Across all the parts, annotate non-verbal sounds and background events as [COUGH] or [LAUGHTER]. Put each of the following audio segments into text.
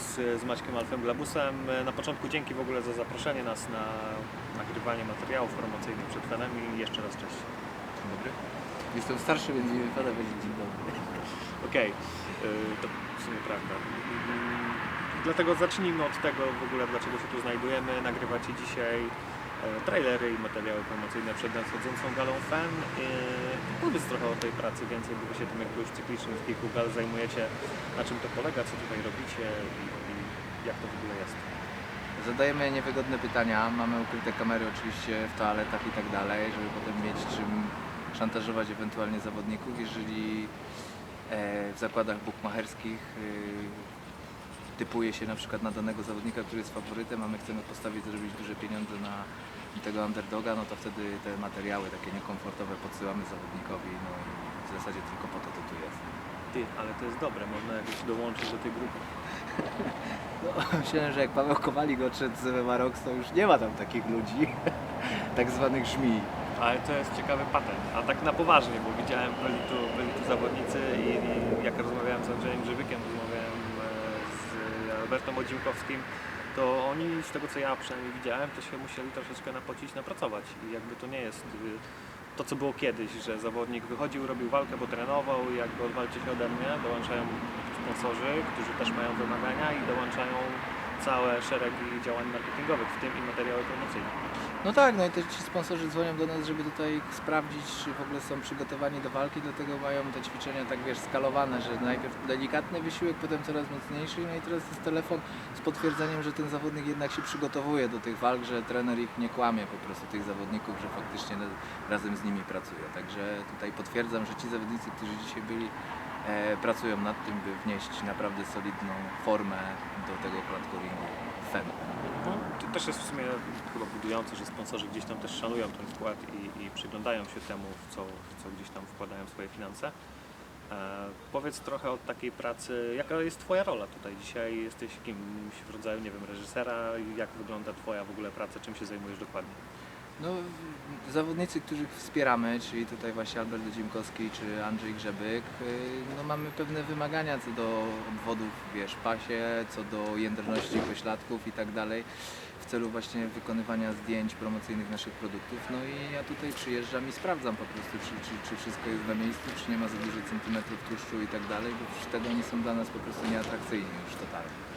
z, z Maćkiem Alfem Glabusem. E, Na początku dzięki w ogóle za zaproszenie nas na nagrywanie materiałów promocyjnych przed fanem i jeszcze raz cześć. Dzień dobry. Jestem starszy, więc mi wypada powiedzieć dzień dobry. [LAUGHS] Okej, y, to w sumie prawda. Mm, Dlatego zacznijmy od tego w ogóle, dlaczego się tu znajdujemy. Nagrywacie dzisiaj e, trailery i materiały promocyjne przed nadchodzącą galą. Y, Powiedz trochę o tej pracy więcej, bo wy się tym jakby już cyklicznie w kilku gal zajmujecie. Na czym to polega, co tutaj robicie i, i jak to w ogóle jest. Zadajemy niewygodne pytania, mamy ukryte kamery oczywiście w toaletach i tak dalej, żeby potem mieć czym szantażować ewentualnie zawodników, jeżeli e, w zakładach bukmacherskich e, typuje się na przykład na danego zawodnika, który jest faworytem, a my chcemy postawić, zrobić duże pieniądze na tego underdoga, no to wtedy te materiały takie niekomfortowe podsyłamy zawodnikowi, no i w zasadzie tylko po to to tu jest. Ty, ale to jest dobre, można jakoś dołączyć do tej grupy. [LAUGHS] No, myślałem, że jak Paweł Kowalik odszedł z MMA Rocks, to już nie ma tam takich ludzi, [LAUGHS] tak zwanych żmi. Ale to jest ciekawy patent, a tak na poważnie, bo widziałem, byli tu, byli tu zawodnicy i, i jak rozmawiałem z Andrzejem z Albertem Odzimkowskim, to oni z tego co ja przynajmniej widziałem, to się musieli troszeczkę napocić, napracować. I jakby to nie jest y, to co było kiedyś, że zawodnik wychodził, robił walkę, bo trenował i jakby odwalcie się ode mnie, dołączają sponsorzy, którzy też mają wymagania i dołączają całe szeregi działań marketingowych, w tym i materiały promocyjne. No tak, no i też ci sponsorzy dzwonią do nas, żeby tutaj sprawdzić, czy w ogóle są przygotowani do walki, dlatego mają te ćwiczenia tak wiesz skalowane, że najpierw delikatny wysiłek, potem coraz mocniejszy, no i teraz jest telefon z potwierdzeniem, że ten zawodnik jednak się przygotowuje do tych walk, że trener ich nie kłamie po prostu tych zawodników, że faktycznie razem z nimi pracuje. Także tutaj potwierdzam, że ci zawodnicy, którzy dzisiaj byli, e, pracują nad tym, by wnieść naprawdę solidną formę do tego klatkoringu FEN. No, to też jest w sumie chyba budujące, że sponsorzy gdzieś tam też szanują ten wkład i, i przyglądają się temu, w co, w co gdzieś tam wkładają swoje finanse. E, powiedz trochę o takiej pracy, jaka jest Twoja rola tutaj dzisiaj? Jesteś kimś w rodzaju, nie wiem, reżysera? Jak wygląda Twoja w ogóle praca? Czym się zajmujesz dokładnie? No, zawodnicy, których wspieramy, czyli tutaj właśnie Albert Dzimkowski czy Andrzej Grzebyk, y, no mamy pewne wymagania co do obwodów, wiesz, pasie, co do jędrności pośladków i tak dalej, w celu właśnie wykonywania zdjęć promocyjnych naszych produktów. No i ja tutaj przyjeżdżam i sprawdzam po prostu, czy, czy, czy wszystko jest na miejscu, czy nie ma za dużo centymetrów tłuszczu i tak dalej, bo tego oni są dla nas po prostu nieatrakcyjni już totalnie.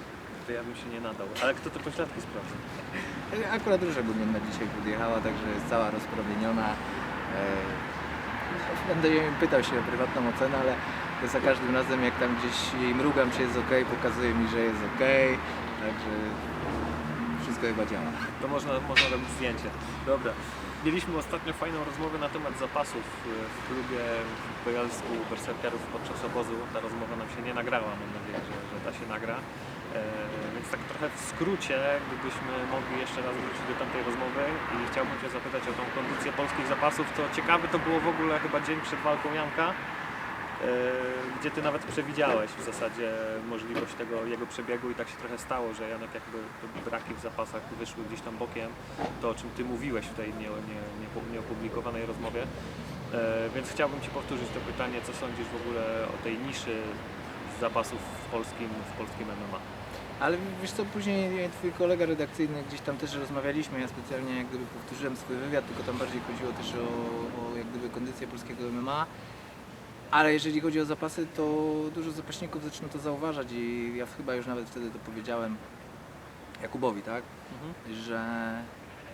To ja bym się nie nadał. Ale kto te pośladki sprawdza? Akurat Róża Gumienna dzisiaj podjechała, także jest cała rozpromieniona. E, Będę jej pytał się o prywatną ocenę, ale to za każdym razem jak tam gdzieś jej mrugam, czy jest ok, pokazuje mi, że jest ok. Także wszystko chyba działa. To można, można robić zdjęcie. Dobra. Mieliśmy ostatnio fajną rozmowę na temat zapasów e, w klubie w Bielsku Berserkerów podczas obozu. Ta rozmowa nam się nie nagrała, mam nadzieję, że, że ta się nagra. E, więc tak trochę w skrócie, gdybyśmy mogli jeszcze raz wrócić do tamtej rozmowy i chciałbym Cię zapytać o tą kondycję polskich zapasów, to ciekawe to było w ogóle chyba dzień przed walką Janka, gdzie Ty nawet przewidziałeś w zasadzie możliwość tego jego przebiegu i tak się trochę stało, że Janek jakby te braki w zapasach wyszły gdzieś tam bokiem, to o czym Ty mówiłeś w tej nie, nie, nieopublikowanej rozmowie. E, Więc chciałbym Ci powtórzyć to pytanie, co sądzisz w ogóle o tej niszy zapasów w polskim, w polskim MMA? Ale wiesz co, później twój kolega redakcyjny gdzieś tam też rozmawialiśmy, ja specjalnie jak gdyby powtórzyłem swój wywiad, tylko tam bardziej chodziło też o, o jak gdyby kondycję polskiego MMA. Ale jeżeli chodzi o zapasy, to dużo zapaśników zaczyna to zauważać i ja chyba już nawet wtedy to powiedziałem Jakubowi, tak? Że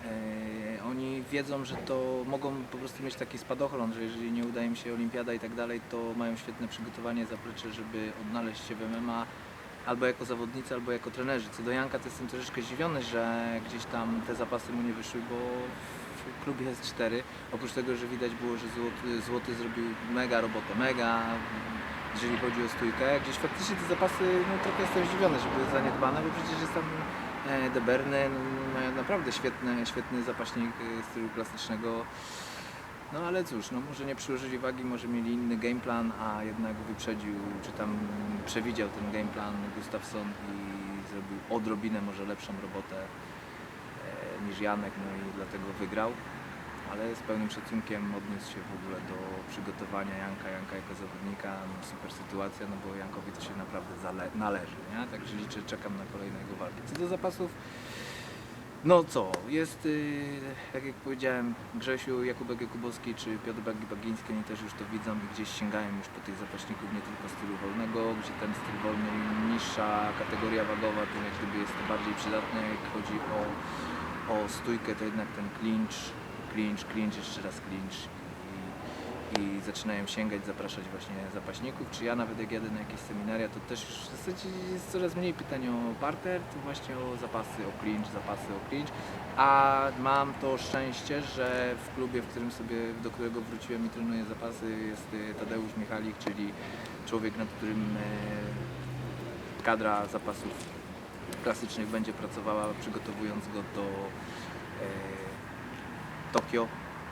e, oni wiedzą, że to mogą po prostu mieć taki spadochron, że jeżeli nie uda im się olimpiada i tak dalej, to mają świetne przygotowanie, zaplecze, żeby odnaleźć się w MMA albo jako zawodnicy, albo jako trenerzy. Co do Janka to jestem troszeczkę zdziwiony, że gdzieś tam te zapasy mu nie wyszły, bo klubie jest cztery. Oprócz tego, że widać było, że Złoty, Złoty zrobił mega robotę, mega, jeżeli chodzi o stójkę. Gdzieś faktycznie te zapasy, no trochę jestem zdziwiony, że były zaniedbane, bo przecież jest tam e, De Berne, no, naprawdę świetny, świetny zapaśnik e, stylu klasycznego. No ale cóż, no może nie przyłożyli wagi, może mieli inny game plan, a jednak wyprzedził, czy tam przewidział ten game plan Gustafsson i zrobił odrobinę może lepszą robotę niż Janek, no i dlatego wygrał. ale z pełnym szacunkiem odniósł się w ogóle do przygotowania Janka, Janka jako zawodnika. No, super sytuacja, no bo Jankowi to się naprawdę należy, nie? Także liczę, czekam na kolejne jego walki. Co do zapasów, no co, jest, yy, tak jak powiedziałem, Grzesiu, Jakubek Jakubowski czy Piotr Bagi Bagiński, oni też już to widzą i gdzieś sięgają już po tych zapaśników nie tylko stylu wolnego, gdzie ten styl wolny, niższa kategoria wagowa, to jak gdyby jest to bardziej przydatne, jak chodzi o, o stójkę, to jednak ten clinch, clinch, clinch, jeszcze raz clinch. I, i zaczynają sięgać, zapraszać właśnie zapaśników, czy ja nawet jak jadę na jakieś seminaria, to też już w zasadzie jest coraz mniej pytań o parter, to właśnie o zapasy, o clinch, zapasy, o clinch, a mam to szczęście, że w klubie, w którym sobie, do którego wróciłem i trenuję zapasy jest y, Tadeusz Michalik, czyli człowiek, nad którym e, kadra zapasów klasycznych będzie pracowała, przygotowując go do e, Tokio,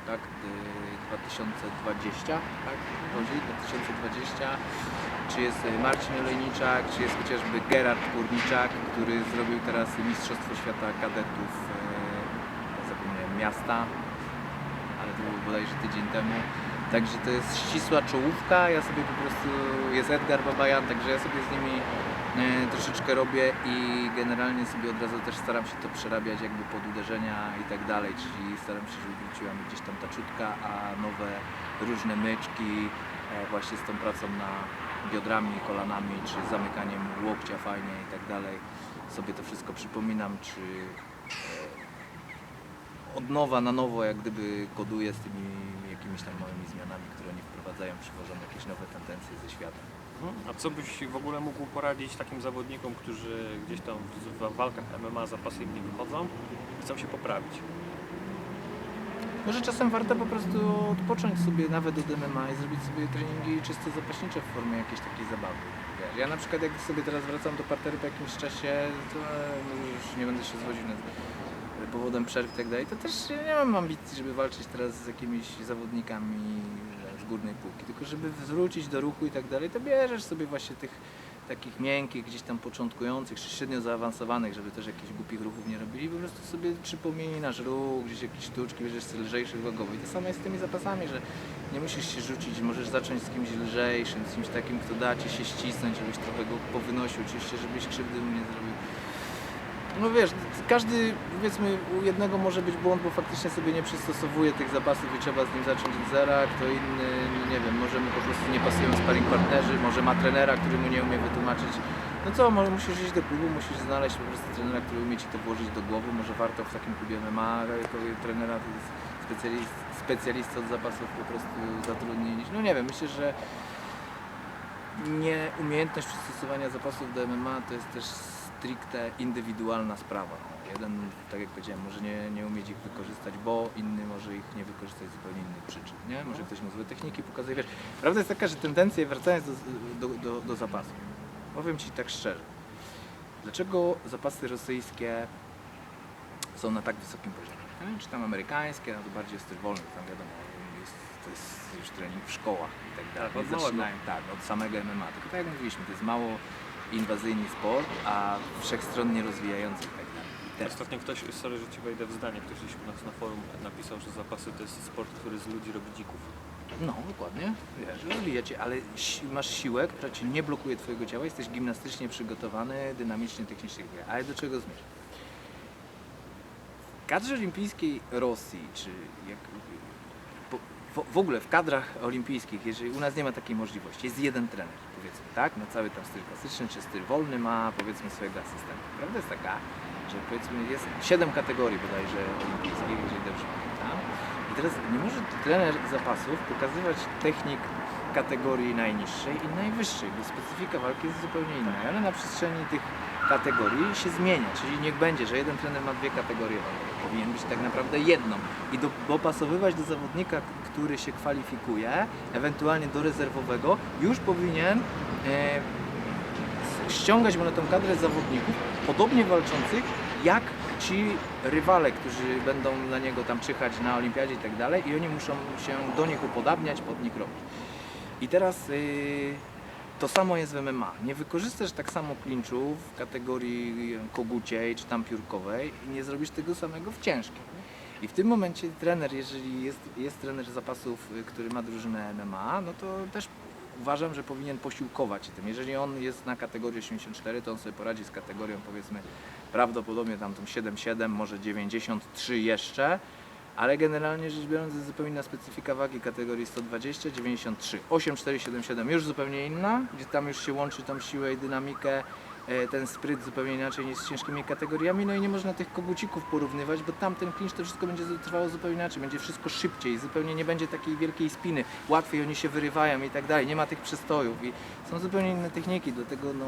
tak, y, 2020, tak, chodzi, 2020, czy jest y, Marcin Olejniczak, czy jest chociażby Gerard Górniczak, który zrobił teraz Mistrzostwo Świata Kadetów, e, zapomniałem, miasta, ale to było bodajże tydzień temu. Także to jest ścisła czołówka, ja sobie po prostu, jest Edgar Babajan, także ja sobie z nimi e, troszeczkę robię i generalnie sobie od razu też staram się to przerabiać jakby pod uderzenia i tak dalej, czyli staram się, żeby wróciła mi gdzieś tam ta czutka, a nowe różne myczki e, właśnie z tą pracą na biodrami, kolanami, czy zamykaniem łokcia fajnie i tak dalej. Sobie to wszystko przypominam, czy e, od nowa na nowo jak gdyby koduję z tymi jakimiś tam małymi zmianami, które nie wprowadzają, przywożą jakieś nowe tendencje ze świata. A co byś w ogóle mógł poradzić takim zawodnikom, którzy gdzieś tam w walkach MMA zapasy im nie wychodzą i chcą się poprawić? Może czasem warto po prostu odpocząć sobie nawet od MMA i zrobić sobie treningi czysto zapaśnicze w formie jakiejś takiej zabawy. Wiesz, ja na przykład jak sobie teraz wracam do parteru po jakimś czasie, to może już nie będę się zwodził nad powodem przerw i tak dalej, to też nie mam ambicji, żeby walczyć teraz z jakimiś zawodnikami górnej półki, tylko żeby wrócić do ruchu i tak dalej, to bierzesz sobie właśnie tych takich miękkich, gdzieś tam początkujących, czy średnio zaawansowanych, żeby też jakichś głupich ruchów nie robili, po prostu sobie przypominasz ruch, gdzieś jakieś sztuczki, bierzesz sobie lżejszych wagowo. I to samo jest z tymi zapasami, że nie musisz się rzucić, możesz zacząć z kimś lżejszym, z kimś takim, kto da ci się ścisnąć, żebyś trochę go powynosił, oczywiście, żebyś krzywdy mu nie zrobił. No wiesz, każdy, powiedzmy, u jednego może być błąd, bo faktycznie sobie nie przystosowuje tych zapasów i trzeba z nim zacząć od zera, kto inny, no nie wiem, może mu po prostu nie pasują sparring partnerzy, może ma trenera, który mu nie umie wytłumaczyć. No co, może musisz iść do klubu, musisz znaleźć po prostu trenera, który umie ci to włożyć do głowy, może warto w takim klubie MMA trenera specjalist, specjalista od zapasów po prostu zatrudnić. No nie wiem, myślę, że nieumiejętność przystosowania zapasów do MMA to jest też stricte indywidualna sprawa. No, Jeden, tak jak powiedziałem, może nie, nie umieć ich wykorzystać, bo inny może ich nie wykorzystać z zupełnie innych przyczyn. Nie? Może ktoś mu złe techniki pokazuje. Wiesz, prawda jest taka, że tendencje, wracając do, do, do, do zapasów, powiem Ci tak szczerze, dlaczego zapasy rosyjskie są na tak wysokim poziomie? Nie? Czy tam amerykańskie, no to bardziej jest styl wolny, tam wiadomo, jest, to jest już trening w szkołach i tak dalej. Tak, od zaczynają, tak, od samego MMA. Tylko tak jak mówiliśmy, to jest mało inwazyjny sport, a wszechstronnie rozwijający tak dalej. Ostatnio ktoś, sorry, że ci wejdę w zdanie, ktoś gdzieś u nas na forum napisał, że zapasy to jest sport, który z ludzi robi dzików. no dokładnie, wiesz, rozwija cię, ale si- masz siłę, która ci nie blokuje twojego ciała, jesteś gimnastycznie przygotowany, dynamicznie, technicznie, ale do czego zmierzam? W kadrze olimpijskiej Rosji, czy jak, w, ogóle w kadrach olimpijskich, jeżeli u nas nie ma takiej możliwości, jest jeden trener, powiedzmy, tak, na cały tam styl klasyczny czy styl wolny ma, powiedzmy, swojego asystenta. Prawda jest taka, że powiedzmy jest siedem kategorii bodajże olimpijskich, jeżeli dobrze pamiętam. I teraz nie może trener zapasów pokazywać technik kategorii najniższej i najwyższej, bo specyfika walki jest zupełnie inna, ale na przestrzeni tych kategorii się zmienia, czyli niech będzie, że jeden trener ma dwie kategorie powinien być tak naprawdę jedną. I do, dopasowywać do zawodnika, który się kwalifikuje, ewentualnie do rezerwowego, już powinien e, ściągać mu na tą kadrę zawodników podobnie walczących jak ci rywale, którzy będą na niego tam czyhać na olimpiadzie i tak dalej i oni muszą się do nich upodabniać, pod nich robić. I teraz y, to samo jest w MMA. Nie wykorzystasz tak samo klinczu w kategorii koguciej czy tam piórkowej i nie zrobisz tego samego w ciężkiej. I w tym momencie trener, jeżeli jest, jest trener zapasów, y, który ma drużynę MMA, no to też uważam, że powinien posiłkować się tym. Jeżeli on jest na kategorii 84, to on sobie poradzi z kategorią powiedzmy prawdopodobnie tam tą 7,7, może 93 jeszcze, ale generalnie rzecz biorąc jest zupełnie inna specyfika wagi kategorii 120, 93, 8477 już zupełnie inna, gdzie tam już się łączy tą siłę i dynamikę, e, ten spryt zupełnie inaczej niż z ciężkimi kategoriami, no i nie można tych kogucików porównywać, bo tam ten clinch to wszystko będzie trwało zupełnie inaczej, będzie wszystko szybciej, zupełnie nie będzie takiej wielkiej spiny, łatwiej oni się wyrywają i tak dalej, nie ma tych przestojów i są zupełnie inne techniki, dlatego no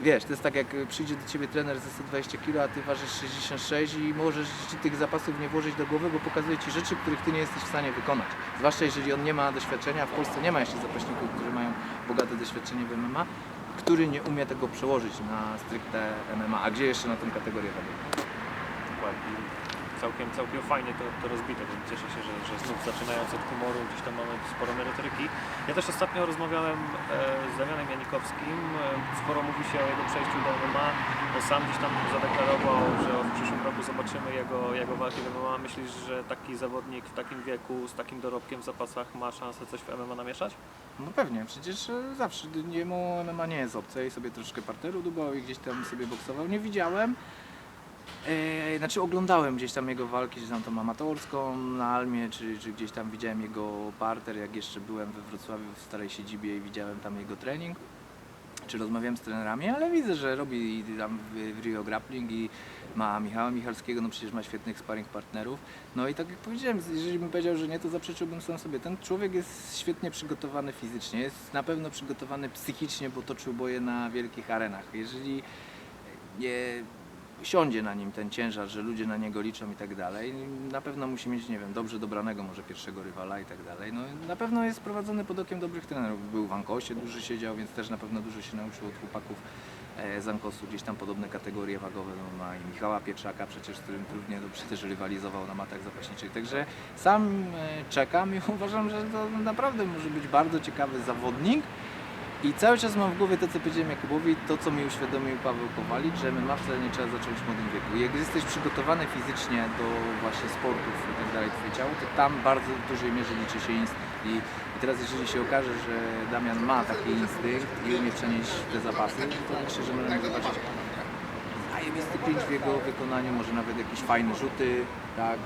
wiesz, to jest tak jak przyjdzie do ciebie trener ze 120 kg, a ty ważysz 66 i możesz ci tych zapasów nie włożyć do głowy, bo pokazuje ci rzeczy, których ty nie jesteś w stanie wykonać. Zwłaszcza jeżeli on nie ma doświadczenia, w Polsce nie ma jeszcze zapaśników, którzy mają bogate doświadczenie w MMA, który nie umie tego przełożyć na stricte MMA, a gdzie jeszcze na tą kategorię wagi? Dokładnie. Całkiem, całkiem fajnie to, to rozbite, więc cieszę się, że, że znów zaczynając od humoru gdzieś tam mamy sporo merytoryki. Ja też ostatnio rozmawiałem e, z Damianem Janikowskim, e, sporo mówi się o jego przejściu do MMA, bo sam gdzieś tam zadeklarował, że w przyszłym roku zobaczymy jego, jego walki w MMA. Myślisz, że taki zawodnik w takim wieku, z takim dorobkiem w zapasach ma szansę coś w MMA namieszać? No pewnie, przecież e, zawsze jemu MMA nie jest obce i sobie troszkę parteru dubał i gdzieś tam sobie boksował. Nie widziałem, e, znaczy oglądałem gdzieś tam jego walki, czy tam tą amatorską na Almie, czy, czy gdzieś tam widziałem jego parter, jak jeszcze byłem we Wrocławiu w starej siedzibie i widziałem tam jego trening. Czy rozmawiałem z trenerami, ale widzę, że robi tam w Rio Grappling i ma Michała Michalskiego, no przecież ma świetnych sparring partnerów. No i tak jak powiedziałem, jeżeli bym powiedział, że nie, to zaprzeczyłbym sam sobie. Ten człowiek jest świetnie przygotowany fizycznie, jest na pewno przygotowany psychicznie, bo toczył boje na wielkich arenach. Jeżeli nie siądzie na nim ten ciężar, że ludzie na niego liczą i tak dalej, na pewno musi mieć, nie wiem, dobrze dobranego może pierwszego rywala i tak dalej. No na pewno jest prowadzony pod okiem dobrych trenerów. Był w Ankosie, duży siedział, więc też na pewno dużo się nauczył od chłopaków e, z Ankosu, gdzieś tam podobne kategorie wagowe no, ma i Michała Pietrzaka przecież, z którym równie dobrze też rywalizował na matach zapaśniczych. Także sam e, czekam i [LAUGHS] uważam, że to naprawdę może być bardzo ciekawy zawodnik. I cały czas mam w głowie to, co powiedziałem Jakubowi, to, co mi uświadomił Paweł Kowalik, że MMA wcale nie trzeba zacząć w młodym wieku. Jak jesteś przygotowany fizycznie do właśnie sportów i tak dalej, twoje ciało, to tam bardzo w dużej mierze liczy się instynkt. I, I teraz jeżeli się okaże, że Damian ma taki instynkt i umie przenieść te zapasy, to myślę, że możemy zobaczyć zajebisty pięć w jego wykonaniu, może nawet jakieś fajne rzuty, tak,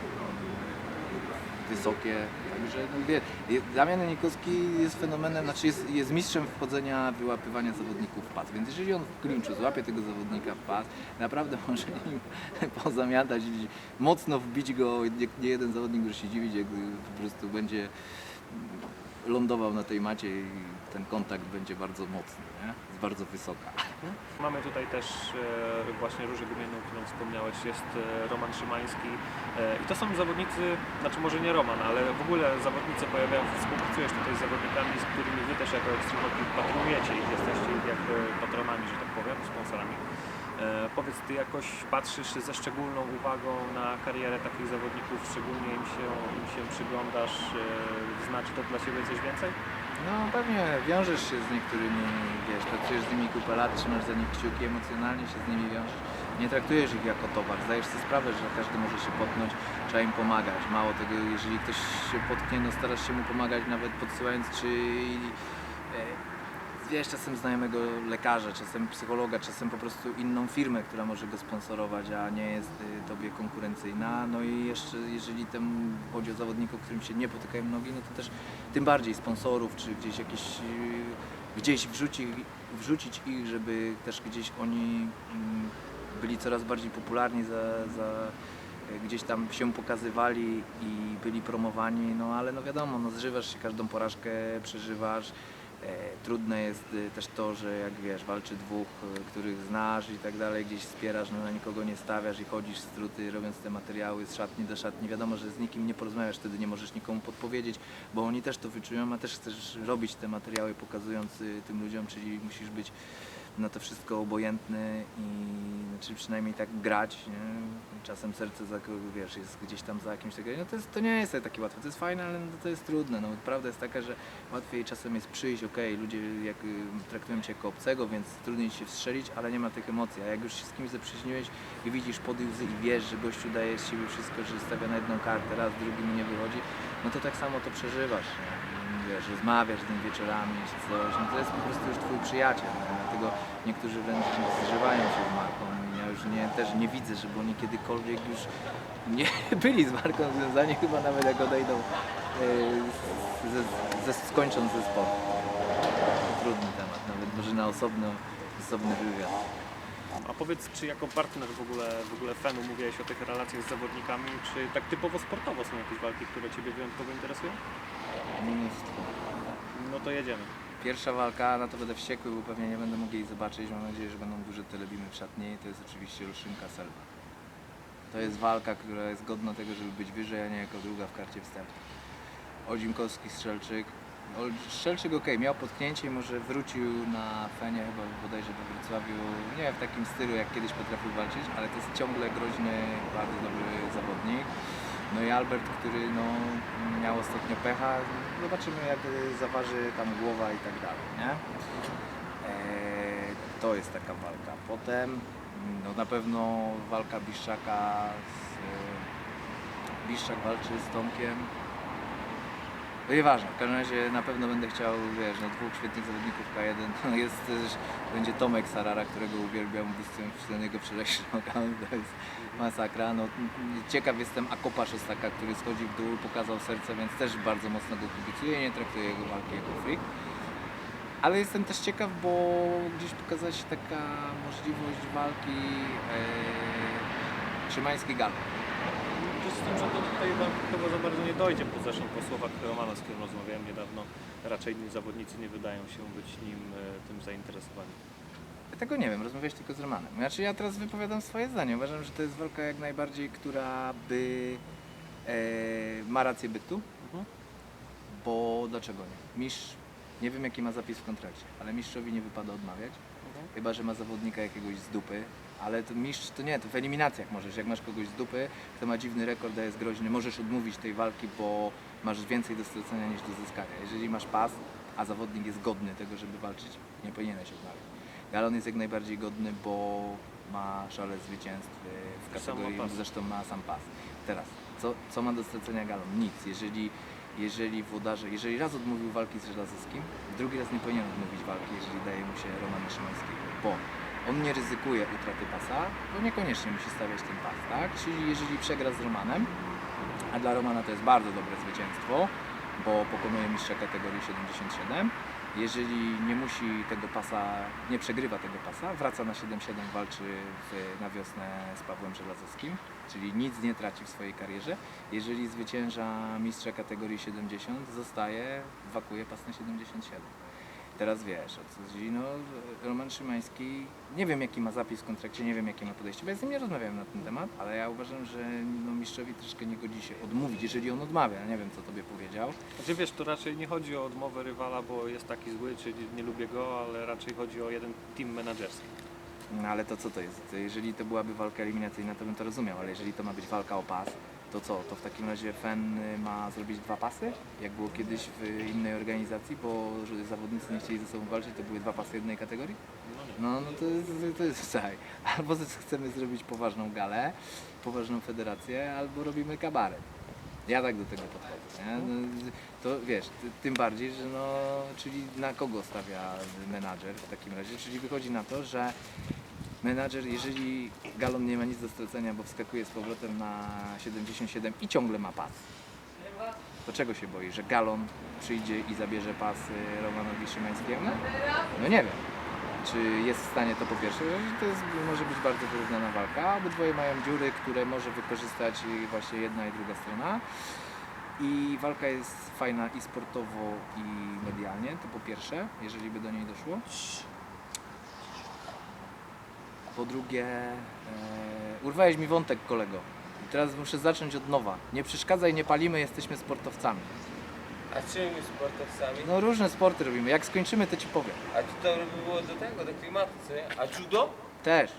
wysokie. Także no wie, Damian Janikowski jest fenomenem, znaczy jest, jest mistrzem wchodzenia, wyłapywania zawodników w pas. Więc jeżeli on w klinczu złapie tego zawodnika w pas, naprawdę [LAUGHS] może nim pozamiatać mocno wbić go. Nie, nie jeden zawodnik może się dziwić, jak po prostu będzie lądował na tej macie i ten kontakt będzie bardzo mocny, nie? Jest bardzo wysoka. [LAUGHS] Mamy tutaj też e, właśnie Różę Gumienną, o którą wspomniałeś, jest e, Roman Szymański e, i to są zawodnicy, znaczy może nie Roman, ale w ogóle zawodnicy pojawiają, współpracujesz tutaj z zawodnikami, z którymi Wy też jako Hockey patrujecie ich, jesteście ich jakby patronami, że tak powiem, sponsorami. E, powiedz, Ty jakoś patrzysz ze szczególną uwagą na karierę takich zawodników, szczególnie im się, im się przyglądasz, e, znaczy to dla Ciebie coś więcej? No pewnie wiążesz się z niektórymi, wiesz, pracujesz z nimi kupę lat, trzymasz za nich kciuki, emocjonalnie się z nimi wiążesz. Nie traktujesz ich jako towar, zdajesz sobie sprawę, że każdy może się potknąć, trzeba im pomagać. Mało tego, jeżeli ktoś się potknie, no starasz się mu pomagać nawet podsyłając czy e, wiesz, czasem znajomego lekarza, czasem psychologa, czasem po prostu inną firmę, która może go sponsorować, a nie jest y, tobie konkurencyjna. No i jeszcze jeżeli tam chodzi o zawodników, którym się nie potykają nogi, no to też tym bardziej sponsorów, czy gdzieś jakieś y, gdzieś wrzuci, wrzucić ich, żeby też gdzieś oni mm, byli coraz bardziej popularni za, za e, gdzieś tam się pokazywali i byli promowani, no ale no wiadomo, no zżywasz się każdą porażkę, przeżywasz. E, Trudne jest y, też to, że jak wiesz, walczy dwóch, y, których znasz i tak dalej, gdzieś wspierasz, no na nikogo nie stawiasz i chodzisz z truty, robiąc te materiały z szatni do szatni. Wiadomo, że z nikim nie porozmawiasz, wtedy nie możesz nikomu podpowiedzieć, bo oni też to wyczują, a też chcesz robić te materiały pokazując y, tym ludziom, czyli musisz być na to wszystko obojętny i znaczy przynajmniej tak grać, nie? Czasem serce za wiesz, jest gdzieś tam za jakimś tego, no to, jest, to nie jest takie łatwe, to jest fajne, ale to jest trudne, no prawda jest taka, że łatwiej czasem jest przyjść, okej, ludzie jak y, traktują cię jako obcego, więc trudniej się wstrzelić, ale nie ma tych emocji, a jak już się z kimś zaprzyjaźniłeś i widzisz pody łzy i wiesz, że gościu daje z siebie wszystko, że stawia na jedną kartę, raz, drugi mu nie wychodzi, no to tak samo to przeżywasz, nie? wiesz, rozmawiasz z nim wieczorami coś, no to jest po prostu już twój przyjaciel, dlatego niektórzy wręcz zżywają się z Marką nie, też nie widzę, żeby oni kiedykolwiek już nie [LAUGHS] byli z Marką związani, chyba nawet jak odejdą, yy, ze, ze, skończąc ze sportu. To trudny temat, nawet może na osobno, osobny wywiad. A powiedz, czy jako partner w ogóle, w ogóle fenu mówiłeś o tych relacjach z zawodnikami, czy tak typowo sportowo są jakieś walki, które Ciebie wyjątkowo interesują? Mnóstwo. No to jedziemy. Pierwsza walka, na to będę wściekły, bo pewnie nie będę mógł jej zobaczyć. Mam nadzieję, że będą duże telebimy w szatni. To jest oczywiście Olszynka Selwa. To jest walka, która jest godna tego, żeby być wyżej, a nie jako druga w karcie wstępnej. Odzimkowski, Strzelczyk. Strzelczyk ok, miał potknięcie i może wrócił na fenie chyba bodajże we Wrocławiu, nie w takim stylu jak kiedyś potrafił walczyć, ale to jest ciągle groźny, bardzo dobry zawodnik. No i Albert, który no, miał ostatnio pecha, zobaczymy jak zaważy tam głowa i tak dalej, nie? Eee, to jest taka walka. Potem no, na pewno walka Biszczaka z... Biszczak walczy z Tomkiem. No nieważne, w każdym razie na pewno będę chciał, wiesz, no dwóch świetnych zawodników K1, no [LAUGHS] jest też, będzie Tomek Sarara, którego uwielbiam, dyscyplinowego przeleśną, [LAUGHS] to jest masakra, no ciekaw jestem Akopa Szostaka, który schodzi w dół, pokazał serce, więc też bardzo mocno go kibicuję, nie traktuję jego walki jako freak. Ale jestem też ciekaw, bo gdzieś pokazała się taka możliwość walki e, Szymański Galo. To z tym, że to tutaj chyba, za bardzo nie dojdzie, bo zresztą po słowach Romana, z którym rozmawiałem niedawno, raczej zawodnicy nie wydają się być nim e, tym zainteresowani. Ja tego nie wiem, rozmawiałeś tylko z Romanem. Znaczy ja teraz wypowiadam swoje zdanie. Uważam, że to jest walka jak najbardziej, która by e, ma rację bytu, Mhm. bo dlaczego nie? Mistrz, nie wiem jaki ma zapis w kontrakcie, ale mistrzowi nie wypada odmawiać, chyba że ma zawodnika jakiegoś z dupy, ale to mistrz to nie, to w eliminacjach możesz, jak masz kogoś z dupy, kto ma dziwny rekord, a jest groźny, możesz odmówić tej walki, bo masz więcej do stracenia niż do zyskania. Jeżeli masz pas, a zawodnik jest godny tego, żeby walczyć, nie powinieneś odmawiać. Galon jest jak najbardziej godny, bo ma szale zwycięstw y, w kategorii, zresztą ma sam pas. Teraz, co, co ma do stracenia Galon? Nic. Jeżeli, jeżeli włodarze, jeżeli raz odmówił walki z Żelazowskim, drugi raz nie powinien odmówić walki, jeżeli daje mu się Romana Szymańskiego, bo on nie ryzykuje utraty pasa, bo niekoniecznie musi stawiać ten pas, tak? Czyli jeżeli przegra z Romanem, a dla Romana to jest bardzo dobre zwycięstwo, bo pokonuje mistrza kategorii 77. Jeżeli nie musi tego pasa, nie przegrywa tego pasa, wraca na 7-7, walczy w, na wiosnę z Pawłem Żelazowskim, czyli nic nie traci w swojej karierze. Jeżeli zwycięża mistrza kategorii 70, zostaje, wakuje pas na 77. Teraz wiesz, o co chodzi, no Roman Szymański, nie wiem jaki ma zapis w kontrakcie, nie wiem jakie ma podejście, bo ja z nim nie rozmawiałem na ten temat, ale ja uważam, że no, mistrzowi troszkę nie godzi się odmówić, jeżeli on odmawia, nie wiem co tobie powiedział. Znaczy wiesz, to raczej nie chodzi o odmowę rywala, bo jest taki zły, czy nie- lubię go, ale raczej chodzi o jeden team menedżerski. No ale to co to jest? Jeżeli to byłaby walka eliminacyjna, to bym to rozumiał, ale jeżeli to ma być walka o pas, to co? To w takim razie Fen y, ma zrobić dwa pasy? Jak było kiedyś w innej organizacji, bo zawodnicy nie chcieli ze sobą walczyć, to były dwa pasy jednej kategorii? No. No, to jest, to jest [LAUGHS] słuchaj, albo chcemy zrobić poważną galę, poważną federację, albo robimy kabaret. Ja tak do tego podchodzę. No, to wiesz, ty, tym bardziej, że no, czyli na kogo stawia menadżer w takim razie? Czyli wychodzi na to, że menadżer, jeżeli galon nie ma nic do stracenia, bo wskakuje z powrotem na 77 i ciągle ma pas, to czego się boi? Że galon przyjdzie i zabierze pas y, Romanowi Szymańskiemu? No nie wiem czy jest w stanie to po pierwsze, to jest, może być bardzo wyrównana walka. Obydwoje mają dziury, które może wykorzystać właśnie jedna i druga strona. I walka jest fajna i sportowo, i medialnie, to po pierwsze, jeżeli by do niej doszło. Po drugie, e, urwałeś mi wątek kolego. I teraz muszę zacząć od nowa. Nie przeszkadzaj, nie palimy, jesteśmy sportowcami. A czym sportowcami? No różne sporty robimy. Jak skończymy, to ci powiem. A czy to by było do tego, do klimatu, co nie? A judo? Też,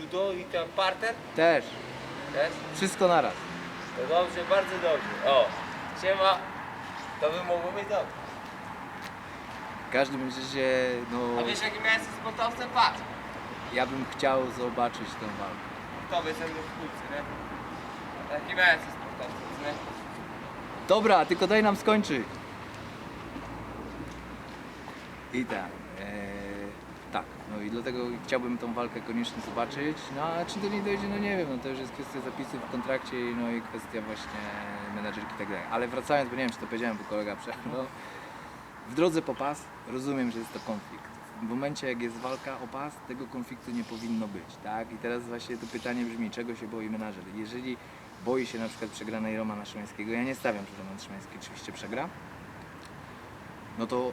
Judo i ten parter? też. Też? Wszystko naraz. To dobrze, bardzo dobrze. O, siema. To by mogło być dobrze. Każdy będzie się, no... A wiesz jaki miałem jestem sportowcem? Patrz. Ja bym chciał zobaczyć tę walkę. To jestem do szkółcy, nie? Taki miałem jestem sportowcem, co nie? Dobra, tylko daj nam skończyć. I tak. E, tak, no i dlatego chciałbym tą walkę koniecznie zobaczyć. No a czy do niej dojdzie, no nie wiem, no to już jest kwestia zapisów w kontrakcie, no i kwestia właśnie menadżerki i tak dalej. Ale wracając, bo nie wiem czy to powiedziałem, bo kolega przerwał. W drodze po pas rozumiem, że jest to konflikt. W momencie jak jest walka o pas, tego konfliktu nie powinno być, tak? I teraz właśnie to pytanie brzmi, czego się boi menadżer? Jeżeli boi się na przykład przegranej Romana Szymańskiego, ja nie stawiam, że Roman Szymański oczywiście przegra, no to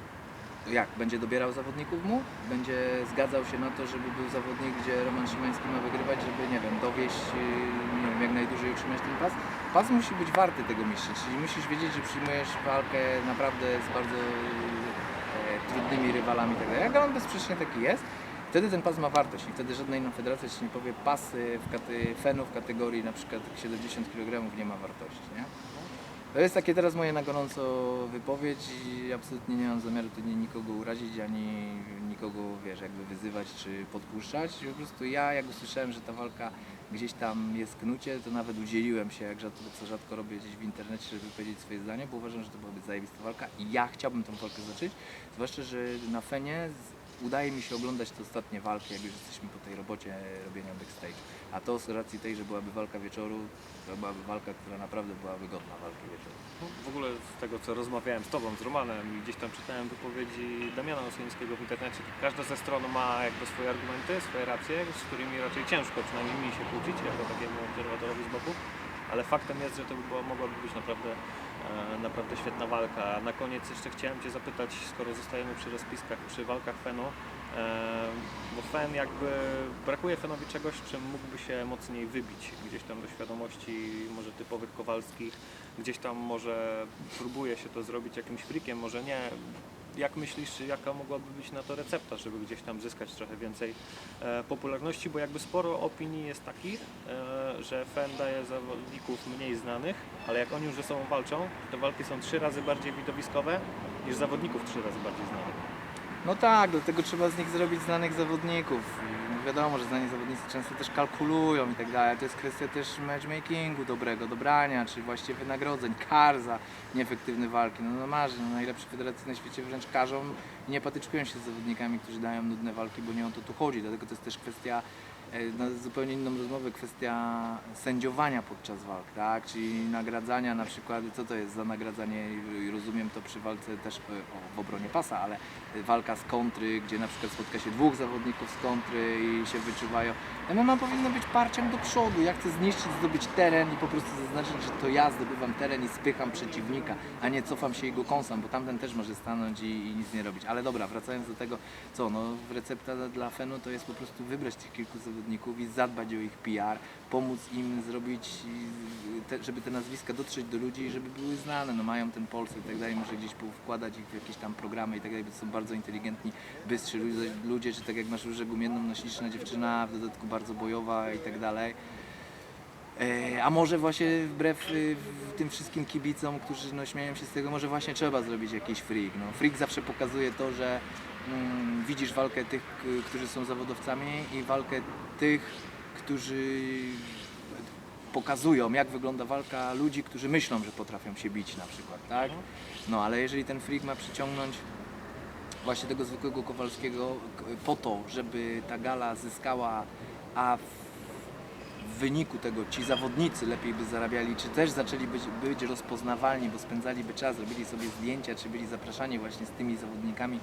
jak? Będzie dobierał zawodników mu? Będzie zgadzał się na to, żeby był zawodnik, gdzie Roman Szymański ma wygrywać, żeby, nie wiem, dowieść, yy, nie wiem, jak najdłużej utrzymać ten pas? Pas musi być warty tego mistrza, czyli musisz wiedzieć, że przyjmujesz walkę naprawdę z bardzo trudnymi rywalami i tak. Jak on bezsprzecznie taki jest, wtedy ten pas ma wartość i wtedy żadna inna federacja ci nie powie pasy w katy, fenu w kategorii na przykład 70 kg nie ma wartości, nie? To jest takie teraz moje na gorąco wypowiedź i absolutnie nie mam zamiaru tu nikogo urazić, ani nikogo, wiesz, jakby wyzywać czy podpuszczać. Po prostu ja, jak usłyszałem, że ta walka gdzieś tam jest knucie, to nawet udzieliłem się, jak rzadko, co rzadko robię gdzieś w internecie, żeby powiedzieć swoje zdanie, bo uważam, że to byłaby zajebista walka i ja chciałbym tą walkę zacząć, zwłaszcza, że na Fenie udaje mi się oglądać te ostatnie walki, jak już jesteśmy po tej robocie robienia backstage. A to z racji tej, że byłaby walka wieczoru, to byłaby walka, która naprawdę była wygodna walki wieczoru. No, W ogóle z tego, co rozmawiałem z Tobą, z Romanem i gdzieś tam czytałem wypowiedzi Damiana Osyńskiego w internecie, każda ze stron ma jakby swoje argumenty, swoje racje, z którymi raczej ciężko przynajmniej mi się kłócić, jako takiemu obserwatorowi z boku, ale faktem jest, że to by była, mogłaby być naprawdę, naprawdę świetna walka. Na koniec jeszcze chciałem Cię zapytać, skoro zostajemy przy rozpiskach, przy walkach Fenu, e, bo Fen jakby brakuje Fenowi czegoś, czym mógłby się mocniej wybić gdzieś tam do świadomości może typowych Kowalskich, gdzieś tam może próbuje się to zrobić jakimś frikiem, może nie. Jak myślisz, jaka mogłaby być na to recepta, żeby gdzieś tam zyskać trochę więcej e, popularności, bo jakby sporo opinii jest takich, e, że FEN daje zawodników mniej znanych, ale jak oni już ze sobą walczą, te walki są trzy razy bardziej widowiskowe niż zawodników trzy razy bardziej znanych. No tak, dlatego trzeba z nich zrobić znanych zawodników. Wiadomo, że znani zawodnicy często też kalkulują i tak dalej. To jest kwestia też matchmakingu dobrego, dobrania, czy właściwie wynagrodzeń, kar za nieefektywne walki. No, no masz, no, najlepsze federacje na świecie wręcz każą i nie patyczkują się z zawodnikami, którzy dają nudne walki, bo nie o to tu chodzi. Dlatego to jest też kwestia na zupełnie inną rozmowę, kwestia sędziowania podczas walk, tak? Czyli nagradzania na przykład, co to jest za nagradzanie, rozumiem to przy walce też e, o, w obronie pasa, ale walka z kontry, gdzie na przykład spotka się dwóch zawodników z kontry i się wyczuwają. MMA powinno być parciem do przodu. Ja chcę zniszczyć, zdobyć teren i po prostu zaznaczyć, że to ja zdobywam teren i spycham przeciwnika, a nie cofam się i go kąsam, bo tamten też może stanąć i, i nic nie robić. Ale dobra, wracając do tego, co no, recepta dla Fenu to jest po prostu wybrać tych kilku zawodników i zadbać o ich PR, pomóc im zrobić, te, żeby te nazwiska dotrzeć do ludzi i żeby były znane. No mają ten Polsce i tak dalej, może gdzieś wkładać ich w jakieś tam programy i tak dalej, bo są bardzo inteligentni, bystrzy ludzie, czy tak jak masz różę gumienną, no śliczna dziewczyna, w dodatku bardzo bojowa i tak dalej. E, A może właśnie wbrew y, tym wszystkim kibicom, którzy no, śmieją się z tego, może właśnie trzeba zrobić jakiś freak. No, freak zawsze pokazuje to, że widzisz walkę tych, którzy są zawodowcami i walkę tych, którzy pokazują, jak wygląda walka ludzi, którzy myślą, że potrafią się bić na przykład, tak? No ale jeżeli ten freak ma przyciągnąć właśnie tego zwykłego Kowalskiego po to, żeby ta gala zyskała, a w wyniku tego ci zawodnicy lepiej by zarabiali, czy też zaczęli być, być rozpoznawalni, bo spędzaliby czas, robili sobie zdjęcia, czy byli zapraszani właśnie z tymi zawodnikami,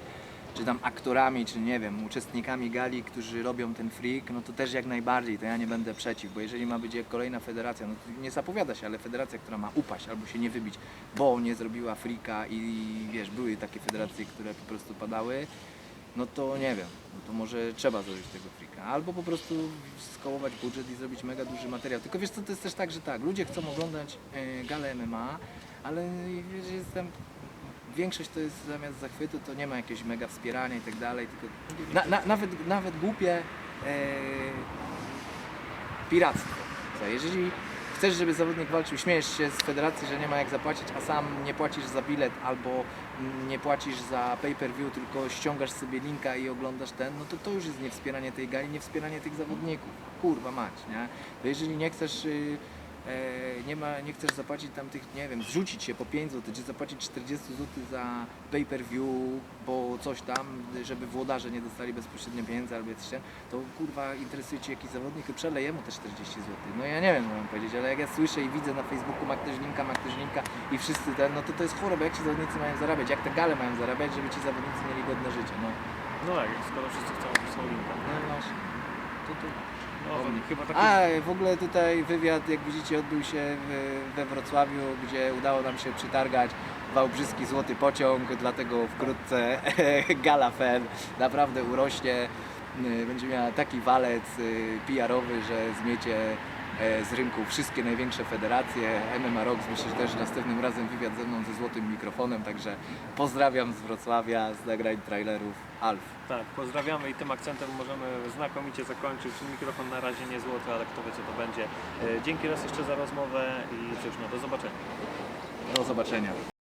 czy tam aktorami, czy nie wiem, uczestnikami gali, którzy robią ten freak, no to też jak najbardziej, to ja nie będę przeciw, bo jeżeli ma być jak kolejna federacja, no to nie zapowiada się, ale federacja, która ma upaść albo się nie wybić, bo nie zrobiła freaka i wiesz, były takie federacje, które po prostu padały, no to nie wiem, no to może trzeba zrobić tego freaka. Albo po prostu skołować budżet i zrobić mega duży materiał. Tylko wiesz co, to jest też tak, że tak, ludzie chcą oglądać e, galę MMA, ale wiesz, jestem większość to jest zamiast zachwytu, to nie ma jakiegoś mega wspierania i tak dalej, tylko na, na, nawet, nawet głupie e, piractwo. Jeżeli chcesz, żeby zawodnik walczył, śmiejesz się z federacji, że nie ma jak zapłacić, a sam nie płacisz za bilet albo nie płacisz za pay-per-view, tylko ściągasz sobie linka i oglądasz ten, no to to już jest niewspieranie tej gali, niewspieranie tych zawodników. Kurwa mać, nie? To jeżeli nie chcesz... y, nie, ma, nie chcesz zapłacić tam tych, nie wiem, zrzucić się po 5 zł, czy zapłacić 40 zł za pay-per-view, bo coś tam, żeby włodarze nie dostali bezpośrednio pieniędzy albo jakiś ten, to kurwa interesuje Cię jakiś zawodnik, to przelej mu te 40 zł. No ja nie wiem, co mam powiedzieć, ale jak ja słyszę i widzę na Facebooku ma ktoś linka, ma ktoś linka i wszyscy ten, no to to jest choroba, jak ci zawodnicy mają zarabiać, jak te gale mają zarabiać, żeby ci zawodnicy mieli godne życie, no. No tak, skoro wszyscy chcą są linka. No właśnie. To, to, No, chyba taki... A w ogóle tutaj wywiad, jak widzicie, odbył się w, we Wrocławiu, gdzie udało nam się przytargać Wałbrzyski Złoty Pociąg, dlatego wkrótce [LAUGHS] Gala Fan naprawdę urośnie. Y, Będzie miała taki walec y, PR-owy, że zmiecie z rynku wszystkie największe federacje. MMA Rocks myślę, że też następnym razem wywiad ze mną ze złotym mikrofonem, także pozdrawiam z Wrocławia, z nagrań trailerów Alf. Tak, pozdrawiamy i tym akcentem możemy znakomicie zakończyć. Mikrofon na razie nie złoty, ale kto wie co to będzie. E, Dzięki raz jeszcze za rozmowę i cóż, no do zobaczenia. Do zobaczenia.